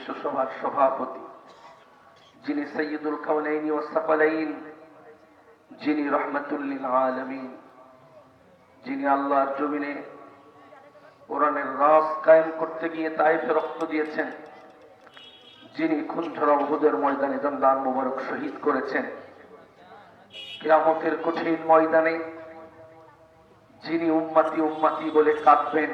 বিশ্বসভার সভাপতি, যিনি সৈয়দুল কাউলাইন ও সাকালাইন যিনি রহমতুল্লিল আলমিন, যিনি আল্লাহর জমিনে কোরআনের রাস কায়েম করতে গিয়ে তাইফে রক্ত দিয়েছেন, যিনি খুনঝরা উহুদের ময়দানে জমদান মুবারক শহীদ করেছেন, কেয়ামতের কঠিন ময়দানে যিনি উম্মাতি উম্মাতি বলে কাঁদবেন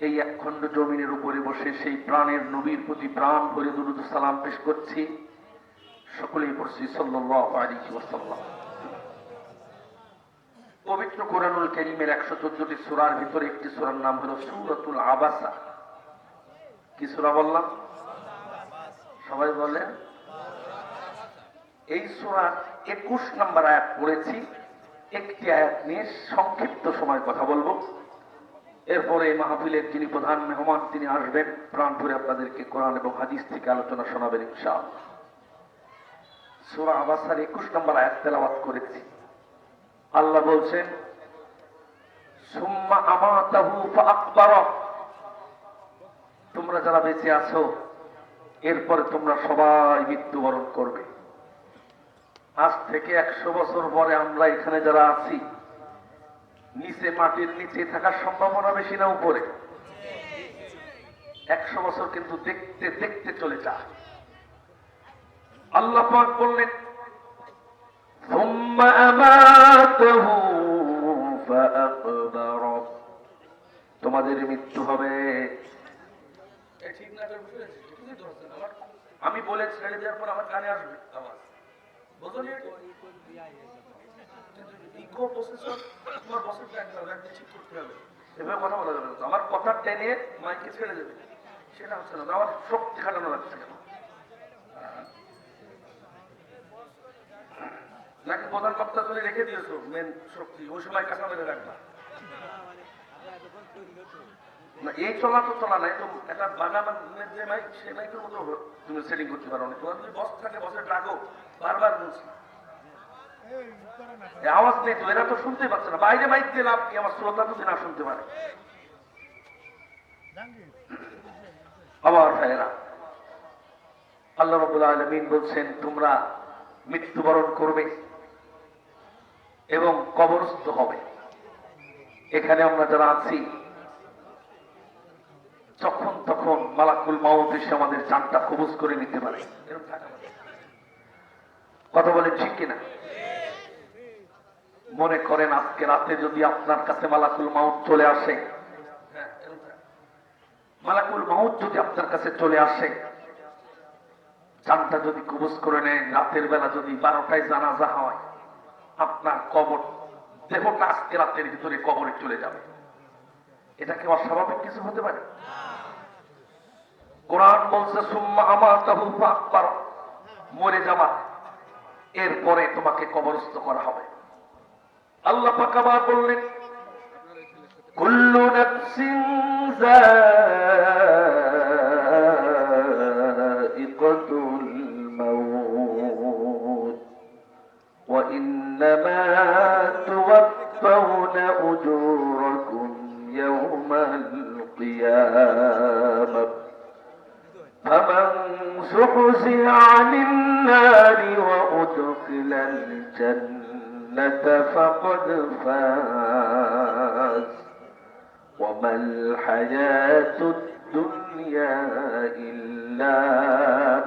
এই একখণ্ড জমিনের উপরে বসে সেই প্রাণের নবীর প্রতি প্রাণ ভরে দুরুদ সালাম পেশ করছি। সকলেই পড়ছি আলাইহি পবিত্র কোরআনুল করিমের একশো চোদ্দটি সুরার ভিতরে একটি সুরার নাম হলো সুরতুল আবাসা। কি সুরা বললাম? সবাই বলেন। এই সুরার একুশ নম্বর আয়াত পড়েছি। একটি আয়াত নিয়ে সংক্ষিপ্ত সময় কথা বলব। এরপরে এই মাহফিলের যিনি প্রধান মেহমান, তিনি আসবেন। প্রাণ ভরে আপনাদেরকে কোরআন এবং হাদিস থেকে আলোচনা শোনাবেন ইনশাআল্লাহ। সুরা আবাসার একুশ নম্বর আয়াত তেলাওয়াত করেছি। আল্লাহ বলছেন তোমরা যারা বেঁচে আছো, এরপরে তোমরা সবাই মৃত্যুবরণ করবে। আজ থেকে একশো বছর পরে আমরা এখানে যারা আছি নিচে মাটির নিচে থাকার সম্ভাবনা বেশি না উপরে। একশো বছর কিন্তু দেখতে দেখতে চলে যা আল্লাহ বললেন তোমাদের মৃত্যু হবে। আমি বলে ছেড়ে দেওয়ার পর আমার কানে আসবে। আওয়াজ। করতে আমার কথা টেনে মাইকে ছেড়ে দেবে। সেটা হচ্ছে না। আমার শক্তি খাটানো লাগছে কেন? প্রধান বক্তা তুমি রেখে দিয়েছ মেন শক্তি ওই সময় কাঁচা মেরে রাখবা না। এই চলা তো চলা নাই, তো একটা বাগানের যে মাইক সে মাইকের মতো তুমি সেটিং করতে পারো না। তোমার যদি বস থাকে বসে ডাকো, বারবার বলছি। আওয়াজ নেই তো, এরা তো শুনতে পাচ্ছে না। বাইরে মাইক দিয়ে লাভ কি? আমার শ্রোতা যদি না শুনতে পারে। আবার ভাইয়েরা, আল্লাহ রবুল আলমিন বলছেন, তোমরা মৃত্যুবরণ করবে এবং কবরস্থ হবে। এখানে আমরা যারা আছি, যখন তখন মালাকুল মাউত এসে আমাদের চানটা কবজ করে নিতে পারে। কথা বলে ঠিক কিনা? মনে করেন আজকে রাতে যদি আপনার কাছে মালাকুল মাউত চলে আসে। মালাকুল মাউত যদি আপনার কাছে চলে আসে চানটা যদি কবুজ করে নেন, রাতের বেলা যদি বারোটায় জানাজা হয়, আপনার কবর, দেহটা আজকে রাতের ভিতরে কবরে চলে যাবে। এটা কি অস্বাভাবিক কিছু হতে পারে? কোরআন বলছে, সুম্মা আমার তাহু আকবার মরে যাবা। এরপরে তোমাকে কবরস্থ করা হবে। আল্লাহ পাক আবার বললেন কুল্লু নাফসিন যায়িকাতুল মাউত وإنما توفون أجوركم يوم القيامة فمن زحزح عن النار وأدخل الجنة فقد فاز وما الحياة الدنيا إلا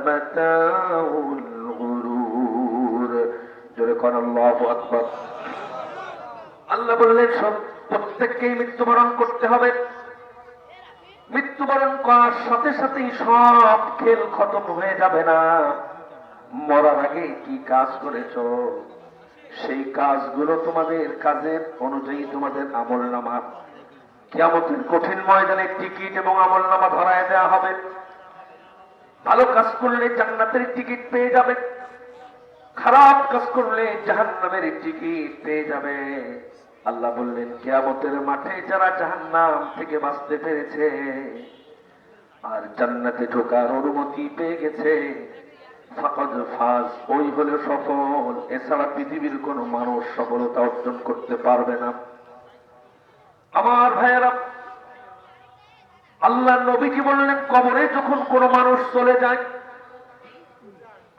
متاع الغرور جركن الله أكبر আল্লাহ বললেন সব প্রত্যেককেই মৃত্যুবরণ করতে হবে মৃত্যুবরণ করার সাথে সাথেই সব খেল খতম হয়ে যাবে না মরার আগে কি কাজ করেছ সেই কাজগুলো তোমাদের কাজের অনুযায়ী তোমাদের আমল নামা কেমতের কঠিন ময়দানে টিকিট এবং আমল নামা ধরায় দেওয়া হবে। ভালো কাজ করলে জান্নাতের টিকিট পেয়ে যাবে। খারাপ কাজ করলে জাহান্নামের টিকিট পেয়ে যাবে। আল্লাহ বললেন, কেয়ামতের মাঠে যারা জাহান্নাম থেকে বাঁচতে পেরেছে, আর জান্নাতে ঢোকার অনুমতি পেয়ে গেছে ওই হলে সফল। এছাড়া পৃথিবীর কোনো মানুষ সফলতা অর্জন করতে পারবে না। আমার ভাইয়েরা, আল্লাহ নবীজি বললেন, কবরে যখন কোনো মানুষ চলে যায়,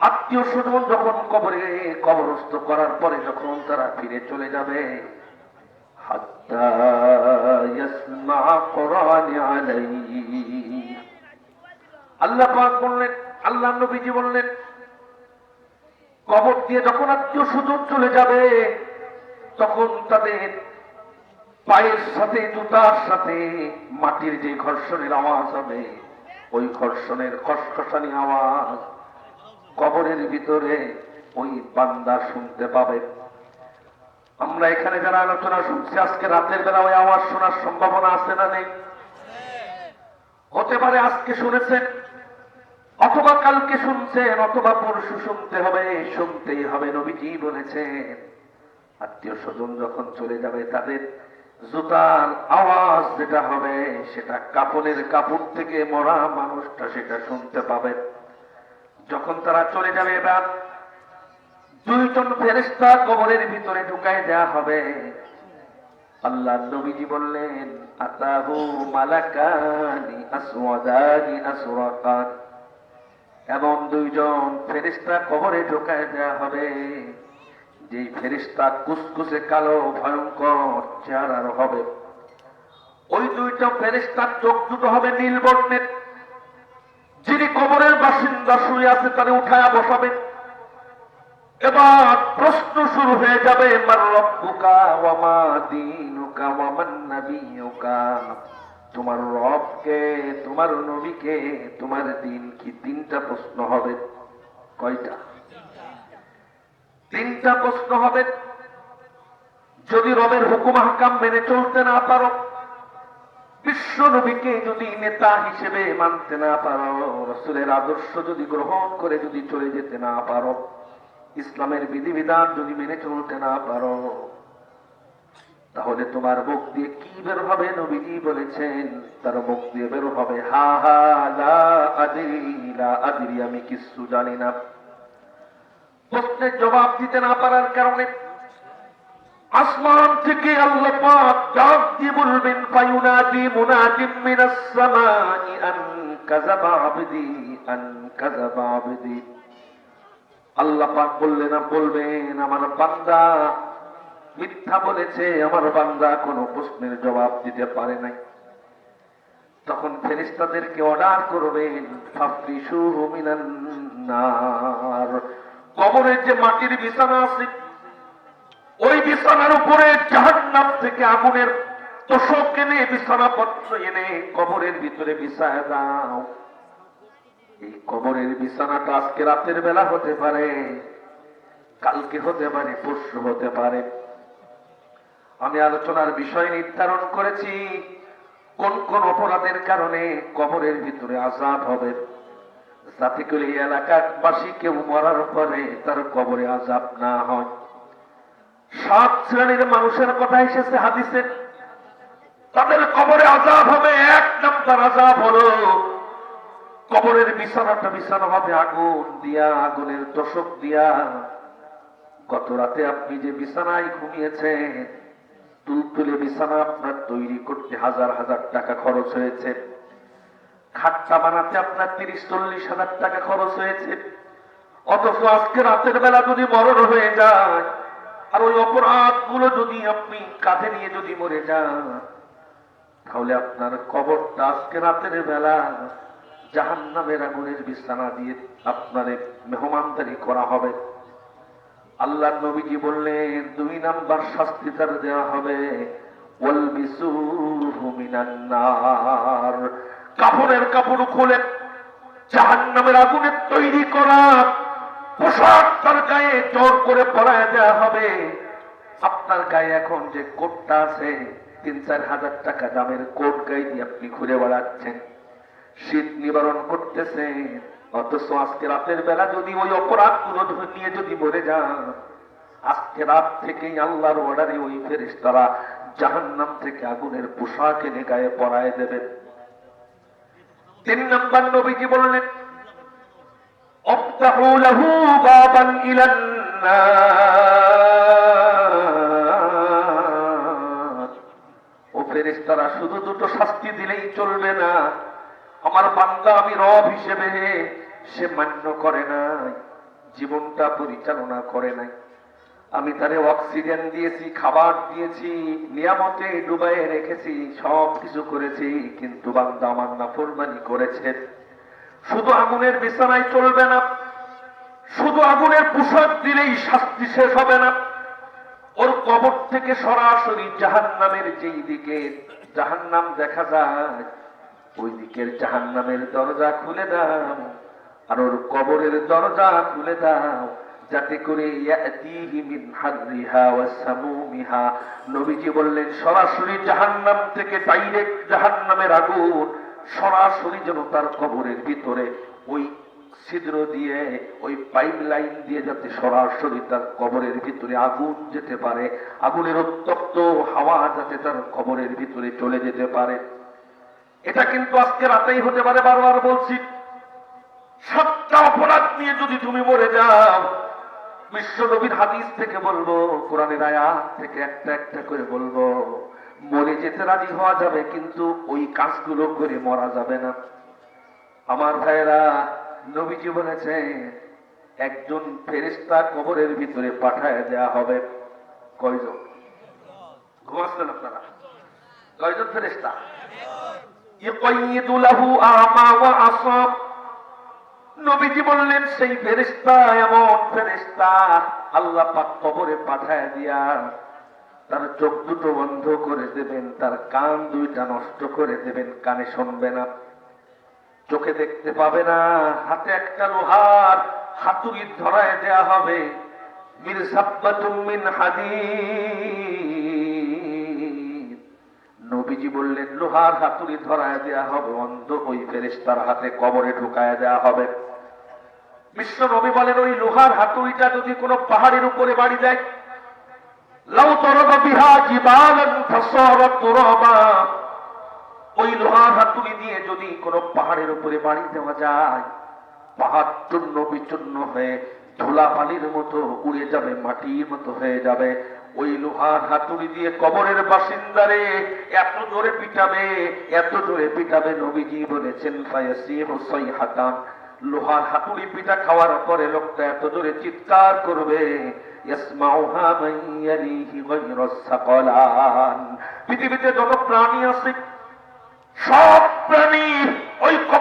আত্মীয় স্বজন যখন কবরে কবরস্থ করার পরে যখন তারা ফিরে চলে যাবে আল্লাহ বললেন, আল্লাহ নবীজি বললেন দিয়ে যখন আত্মীয় স্বজন চলে যাবে, তখন তাদের পায়ের সাথে, জুতার সাথে মাটির যে ঘর্ষণের আওয়াজ হবে, ওই ঘর্ষণের খসখসানি আওয়াজ কবরের ভিতরে ওই বান্দা শুনতে পাবে। আমরা এখানে যারা আলোচনা শুনছি, আজকে রাতের বেলা ওই আওয়াজ শোনার সম্ভাবনা আছে না নেই? হতে পারে আজকে শুনেছেন অথবা কালকে শুনছেন, অথবা পরশু শুনতে হবে, শুনতেই হবে, নবীজি বলেছেন। আত্মীয় স্বজন যখন চলে যাবে, তাদের জুতার আওয়াজ যেটা হবে, সেটা কাপড়ের কাপড় থেকে মরা মানুষটা সেটা শুনতে পাবে। যখন তারা চলে যাবে, এবার দুইজন ফেরেস্তা কবরের ভিতরে ঢুকাই দেয়া হবে। আল্লাহ নবীজি বললেন, আতাহু মালাকানি আসওয়াদানি আসরাকান। এমন দুইজন ফেরিস্তা কবরে ঢোকায় দেয়া হবে। যেই ফেরিস্তা কুসকুসে কালো, ভয়ঙ্কর চেহারার হবে। ওই দুইটা ফেরিস্তার চোখ দুটো হবে নীল বর্ণের। যিনি কবরের বাসিন্দা শুয়ে আছে তারে উঠায়া বসাবেন এবার প্রশ্ন শুরু হয়ে যাবে, মার রব্বুকা ওয়া মা দীনুকা ওয়া মান তোমার রবকে, তোমার নবীকে, তোমার দিন কি? তিনটা প্রশ্ন হবে। কয়টা? তিনটা প্রশ্ন হবে। যদি রবের হুকুম হাকাম মেনে চলতে না পারো, বিশ্ব নবীকে যদি নেতা হিসেবে মানতে না পারো, রসুলের আদর্শ যদি গ্রহণ করে যদি চলে যেতে না পারো, ইসলামের বিধিবিধান যদি মেনে চলতে না পারো তাহলে তোমার মুখ দিয়ে কি বের হবে নবীজি বলেছেন? তার মুখ দিয়ে বের হবে, হা হা, লা, আদিরি আমি কিছু জানি না। প্রশ্নের জবাব দিতে না পারার কারণে আসমান থেকে আল্লাহ পাক দিয়ে বলবেন, ফায়ুনাদি মুনাদিম মিনাস আন কাযাবা আবদি, আন কাযাবা আবদি। আল্লাহ পাক বললেন, বলবেন, আমার বান্দা মিথ্যা বলেছে, আমার বান্দা কোনো প্রশ্নের জবাব দিতে পারে নাই। তখন ফেরিস্তাদেরকে অর্ডার করবেন কবরের যে মাটির বিছানা আছে, ওই বিছানার উপরে জাহান্নাম থেকে আগুনের তোষক এনে, বিছানাপত্র এনে কবরের ভিতরে বিছায় দাও। এই কবরের বিছানাটা আজকে রাতের বেলা হতে পারে, কালকে হতে পারে, পরশু হতে পারে। আমি আলোচনার বিষয় নির্ধারণ করেছি, কোন কোন অপরাধের কারণে কবরের ভিতরে আজাদ হবে। যাতে করে এই এলাকাবাসী কেউ মরার পরে তার কবরে আজাব না হয়। সাত শ্রেণির মানুষের কথা এসেছে হাদিসে। তাদের কবরে আজাব হবে, এক নাম্বার আজাব হলো কবরের বিছানাটা বিছানা হবে, আগুন দিয়া, আগুনের দশক দিয়া। গত রাতে আপনি যে বিছানায় ঘুমিয়েছেন তুলতুলে বিছানা আপনার তৈরি করতে হাজার হাজার টাকা খরচ হয়েছে। খাটটা বানাতে আপনার তিরিশ, চল্লিশ হাজার টাকা খরচ হয়েছে। অথচ আজকে রাতের বেলা যদি মরণ হয়ে যায়, আর ওই অপরাধগুলো যদি আপনি কাঁধে নিয়ে যদি মরে যান, তাহলে আপনার কবরটা আজকে রাতের বেলা জাহান নামের আগুনের বিছানা দিয়ে আপনার মেহমানদারি করা হবে। আল্লাহ নবীজি বললেন, দুই নাম্বার শাস্তি তার দেওয়া হবে কাপড়ের কাপড় খুলে জাহান নামের আগুনের তৈরি করা, পোশাক তার গায়ে জোর করে পরায় দেওয়া হবে। আপনার গায়ে এখন যে কোটটা আছে, তিন চার হাজার টাকা দামের কোট গায়ে দিয়ে আপনি ঘুরে বেড়াচ্ছেন। শীত নিবারণ করতেছেন অথচ আজকে রাতের বেলা যদি ওই অপরাধগুলো নিয়ে যদি মরে যান, আজকে রাত থেকেই আল্লাহর অর্ডারে ওই ফেরিস্তারা জাহান্নাম থেকে আগুনের পোশাক এনে গায়ে পরায় দেবেন। তিন নম্বর নবীজি বললেন ও ফেরিস্তারা শুধু দুটো শাস্তি দিলেই চলবে না। আমার বান্দা আমি রব হিসেবে, সে মান্য করে নাই, জীবনটা পরিচালনা করে নাই। আমি তারে অক্সিজেন দিয়েছি, খাবার দিয়েছি, নিয়ামতে ডুবাইয়ে রেখেছি, সব কিছু করেছি, কিন্তু বান্দা আমার নাফরমানি করেছে। শুধু আগুনের বিছানায় চলবে না, শুধু আগুনের পোশাক দিলেই শাস্তি শেষ হবে না। ওর কবর থেকে সরাসরি জাহান নামের যেই দিকে জাহান নাম দেখা যায় ওই দিকের জাহান নামের দরজা খুলে দাও, আর ওর কবরের দরজা খুলে দাও, যাতে করে নবীজি বললেন, সরাসরি জাহান্নাম থেকে ডাইরেক্ট জাহান্নামের আগুন, সরাসরি যেন তার কবরের ভিতরে ওই ছিদ্র দিয়ে, ওই পাইপ লাইন দিয়ে যাতে সরাসরি তার কবরের ভিতরে আগুন যেতে পারে। আগুনের উত্তপ্ত হাওয়া যাতে তার কবরের ভিতরে চলে যেতে পারে। এটা কিন্তু আজকে রাতেই হতে পারে বারবার বলছি। সাতটা অপরাধ নিয়ে যদি তুমি মরে যাও বিশ্ব নবীর হাদিস থেকে বলব, কোরআনের আয়াত থেকে একটা একটা করে বলব, মরে যেতে রাজি হওয়া যাবে, কিন্তু ওই কাজগুলো করে মরা যাবে না। আমার ভাইয়েরা, নবীজি বলেছে একজন ফেরিস্তা কবরের ভিতরে পাঠায় দেয়া হবে। কয়জন? ঘুমাচ্ছেন আপনারা? কয়জন ফেরিস্তা নবীজি বললেন, সেই ফেরিস্তা এমন আল্লাহ কবরে পাঠায় দিয়া তার চোখ দুটো বন্ধ করে দেবেন, তার কান দুইটা নষ্ট করে দেবেন, কানে শুনবে না, চোখে দেখতে পাবে না, হাতে একটা লোহার হাতুড়ি ধরায় দেয়া হবে। মির সাব্বাতুম নবীজি বললেন, লোহার হাতুড়ি ধরায় দেয়া হবে, অন্ধ ওই ফেরেশতার হাতে কবরে ঢুকায় দেয়া হবে। বিশ্ব নবী বলেন, ওই লোহার হাতুড়িটা যদি কোনো পাহাড়ের উপরে বাড়ি দেয়, লাউ তরবা বিহা জিবালান ওই লোহার হাতুড়ি দিয়ে যদি কোনো পাহাড়ের উপরে বাড়ি দেওয়া যায়, পাহাড় চূর্ণ বিচূর্ণ হয়ে ধুলা বালির মতো উড়ে যাবে, মাটির মতো হয়ে যাবে। ওই লোহার হাতুড়ি দিয়ে কবরের বাসিন্দারে এত জোরে পিটাবে, এত জোরে পিটাবে নবীজি বলেছেন সাইহাতান। লোহার হাতুড়ি পিঠা খাওয়ার পরে লোকটা এত জোরে চিৎকার করবে পৃথিবীতে যত প্রাণী আছে, সব প্রাণী